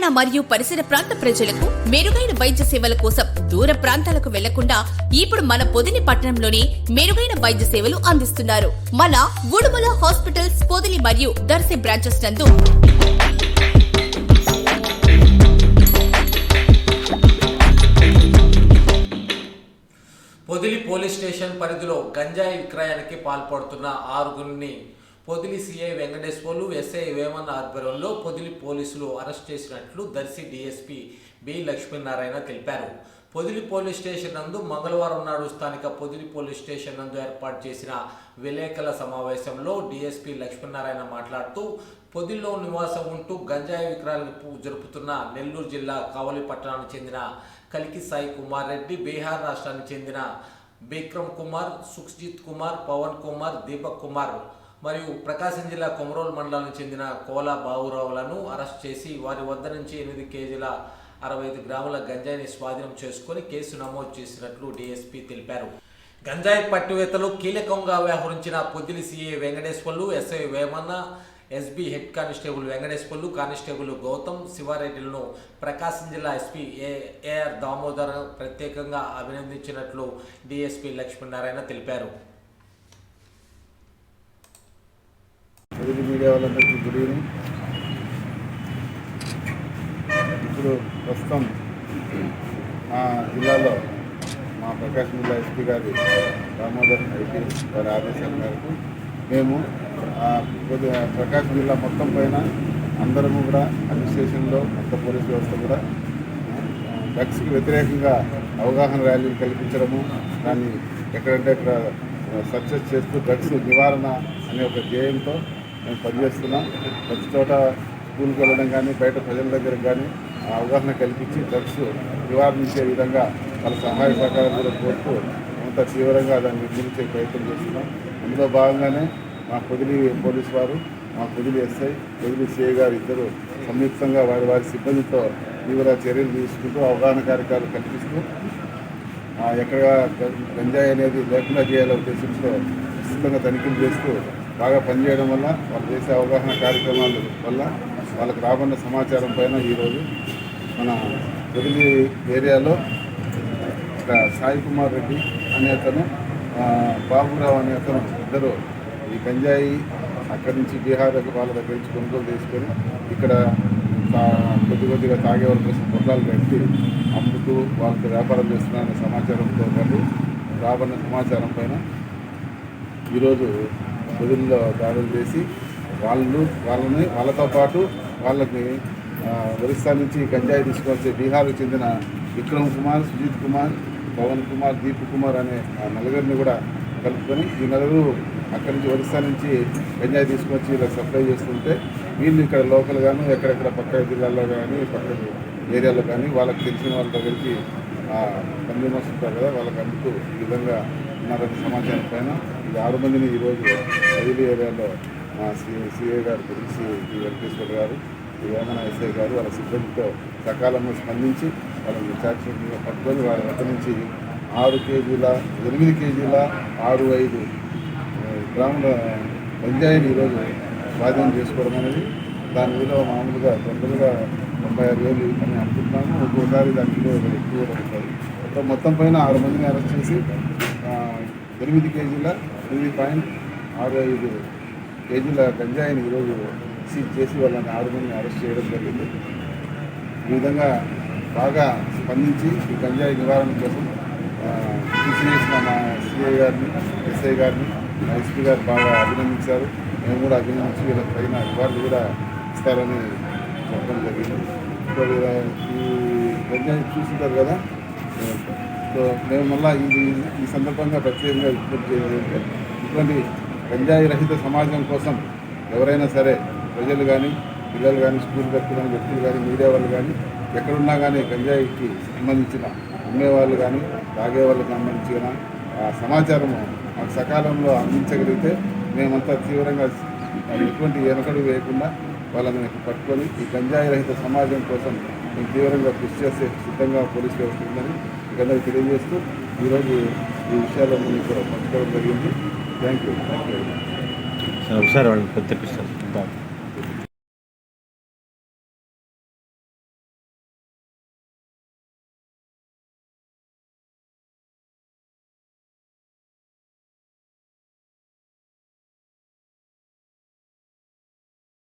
తెలంగాణ మరియు పరిసర ప్రాంత ప్రజలకు మెరుగైన వైద్య సేవల కోసం దూర ప్రాంతాలకు వెళ్ళకుండా ఇప్పుడు మన పొదిలి పట్టణంలోనే మెరుగైన వైద్య సేవలు అందిస్తున్నారు. మన ఉడుమల హాస్పిటల్స్ పొదిలి మరియు దర్శి బ్రాంచెస్ నందు పొదిలి పోలీస్ స్టేషన్ పరిధిలో గంజాయి విక్రయానికి పాల్పడుతున్న ఆరుగురిని పొదిలి సిఐ వెంకటేశ్వర్లు ఎస్ఐ వేమన్ ఆధ్వర్యంలో పొదిలి పోలీసులు అరెస్ట్ చేసినట్లు దర్శి డీఎస్పీ బి లక్ష్మీనారాయణ తెలిపారు. పొదిలి పోలీస్ స్టేషన్ నందు మంగళవారం నాడు స్థానిక పొదిలి పోలీస్ స్టేషన్ నందు ఏర్పాటు చేసిన విలేకరుల సమావేశంలో డీఎస్పీ లక్ష్మీనారాయణ మాట్లాడుతూ పొదిల్లో నివాసం ఉంటూ గంజాయి విక్రయాలు జరుపుతున్న నెల్లూరు జిల్లా కావలి పట్టణానికి చెందిన కలికి సాయి కుమార్ రెడ్డి బీహార్ రాష్ట్రానికి చెందిన బిక్రమ్ కుమార్ సుఖ్జిత్ కుమార్ పవన్ కుమార్ దీపక్ కుమార్ మరియు ప్రకాశం జిల్లా కొమరోల్ మండలానికి చెందిన కోలా బావురావులను అరెస్ట్ చేసి వారి వద్ద నుంచి ఎనిమిది కేజీల అరవై ఐదు గ్రాముల గంజాయిని స్వాధీనం చేసుకుని కేసు నమోదు చేసినట్లు డీఎస్పీ తెలిపారు. గంజాయి పట్టివేత్తలు కీలకంగా వ్యవహరించిన Podili CA Venkateswarlu SI Vemanna SB head constable Venkateswarlu constable Gautam శివారెడ్డిలను Prakasam జిల్లా ఎస్పీ ఏ ఏఆర్ దామోదర్ ప్రత్యేకంగా అభినందించినట్లు డీఎస్పీ లక్ష్మీనారాయణ తెలిపారు. తెలుగు మీడియా వాళ్ళందరికీ గుడ్ ఈవినింగ్. ఇప్పుడు ప్రస్తుతం మా జిల్లాలో మా ప్రకాశం జిల్లా ఎస్పీ గారి దామోదర్ ఐటీ వారి ఆదేశాల మేరకు మేము కొద్దిగా ప్రకాశం జిల్లా మొత్తం పైన అందరము కూడా అడ్మినిస్ట్రేషన్లో మొత్తం పోలీస్ వ్యవస్థ కూడా డ్రగ్స్కి వ్యతిరేకంగా అవగాహన ర్యాలీలు కల్పించడము దాన్ని ఎక్కడంటే అక్కడ సక్సెస్ చేస్తూ డ్రగ్స్ నివారణ అనే ఒక ధ్యేయంతో మేము పనిచేస్తున్నాం ప్రతి చోట స్కూల్కి వెళ్ళడం కానీ బయట ప్రజల దగ్గర కానీ ఆ అవగాహన కల్పించి డ్రగ్స్ నివారించే విధంగా వాళ్ళ సహాయ సహకారం కూడా కోరుతూ అంత తీవ్రంగా దాన్ని నిర్మించే ప్రయత్నం చేస్తున్నాం. అందులో భాగంగానే మా పొదిలి పోలీస్ వారు మా పొదిలి ఎస్ఐ పొదిలి సిఐ గారు ఇద్దరు సంయుక్తంగా వారి వారి సిబ్బందితో తీవ్ర చర్యలు తీసుకుంటూ అవగాహన కార్యక్రమాలు కల్పిస్తూ ఎక్కడ గంజాయి అనేది లేకుండా చేయాలనే ఉద్దేశంతో విస్తృతంగా తనిఖీలు చేస్తూ బాగా పనిచేయడం వల్ల వాళ్ళు చేసే అవగాహన కార్యక్రమాల వల్ల వాళ్ళకి రాబడిన సమాచారం పైన ఈరోజు మన పొదిలి ఏరియాలో ఒక సాయి కుమార్ రెడ్డి అనే అతను బాబురావు అనే అతను ఇద్దరు ఈ గంజాయి అక్కడి నుంచి బీహార్ దగ్గర వాళ్ళ దగ్గర నుంచి కొనుగోలు తీసుకొని ఇక్కడ తా- కొద్ది కొద్దిగా తాగేవారి కోసం పొట్లాలు కట్టి అమ్ముతూ వాళ్ళకి వ్యాపారం చేస్తున్నారనే సమాచారంతో పాటు రాబడిన సమాచారం పైన ఈరోజు పొదుల్లో దాడులు చేసి వాళ్ళు వాళ్ళని వాళ్ళతో పాటు వాళ్ళకి ఒరిస్సా నుంచి గంజాయి తీసుకొచ్చే బీహార్కు చెందిన విక్రమ్ కుమార్ సుజిత్ కుమార్ పవన్ కుమార్ దీప్ కుమార్ అనే ఆ నలుగురిని కూడా కలుపుకొని ఈ నలుగురు అక్కడి నుంచి ఒరిస్సా నుంచి గంజాయి తీసుకొచ్చి ఇలా సప్లై చేస్తుంటే వీళ్ళు ఇక్కడ లోకల్ గాను ఎక్కడెక్కడ పక్క జిల్లాల్లో కానీ పక్క ఏరియాలో కానీ వాళ్ళకి తెలిసిన వాళ్ళ దగ్గరికి కన్జ్యూమర్స్ ఉంటారు కదా వాళ్ళకి అందుకు ఈ విధంగా ఉన్నారనే సమాచారం పైన ఈ ఆరు మందిని ఈరోజు రైలు ఏరియాలో మా సి సిఐ గారు గురించి వెంకటేశ్వర గారు ఈ వేమన ఎస్ఐ గారు వాళ్ళ సిబ్బందితో సకాలంలో స్పందించి వాళ్ళని చార్జ్గా పట్టుకొని వాళ్ళ వద్ద నుంచి ఆరు కేజీల ఎనిమిది కేజీల ఆరు ఐదు గ్రాముల గంజాయిని ఈరోజు స్వాధీనం చేసుకోవడం అనేది దాని విలువ మామూలుగా తొందరగా తొంభై ఆరు వేలు అని అనుకుంటున్నాము. ఒక్కోసారి దాని విలువ ఎక్కువ ఉంటుంది. మొత్తం మొత్తం పైన ఆరు మందిని అరెస్ట్ చేసి ఎనిమిది కేజీల ఎనిమిది పాయింట్ ఆరు ఐదు కేజీల గంజాయిని ఈరోజు సీజ్ చేసి వాళ్ళని ఆరు మందిని అరెస్ట్ చేయడం జరిగింది. ఈ విధంగా బాగా స్పందించి ఈ గంజాయి నివారణ కోసం తీసివేసిన మా సిఐ గారిని ఎస్ఐ గారిని మా ఎస్పీ గారు బాగా అభినందించారు. మేము కూడా అభినందించి వీళ్ళకి పైన రివార్డు కూడా ఇస్తారని చెప్పడం జరిగింది. సో ఈ గంజాయి చూస్తుంటారు కదా? సో మేము మళ్ళీ ఇది ఈ సందర్భంగా ప్రత్యేకంగా రిపోర్ట్ చేయాలంటే ఇటువంటి గంజాయి రహిత సమాజం కోసం ఎవరైనా సరే ప్రజలు కానీ పిల్లలు కానీ స్కూల్ వ్యక్తులు కానీ వ్యక్తులు కానీ మీడియా వాళ్ళు కానీ ఎక్కడున్నా కానీ గంజాయికి సంబంధించిన అమ్మేవాళ్ళు కానీ తాగే వాళ్ళకి సంబంధించిన ఆ సమాచారం మాకు సకాలంలో అందించగలిగితే మేమంతా తీవ్రంగా ఎటువంటి వెనకడు వేయకుండా వాళ్ళని పట్టుకొని ఈ గంజాయి రహిత సమాజం కోసం మేము తీవ్రంగా కృషి చేసే సిద్ధంగా పోలీస్ వ్యవస్థ ఉందని ఇకందరికి తెలియజేస్తూ ఈరోజు ఈ విషయాలన్నీ కూడా పంచుకోవడం జరిగింది. థ్యాంక్ యూ సార్ ఒకసారి వాళ్ళు పెద్ద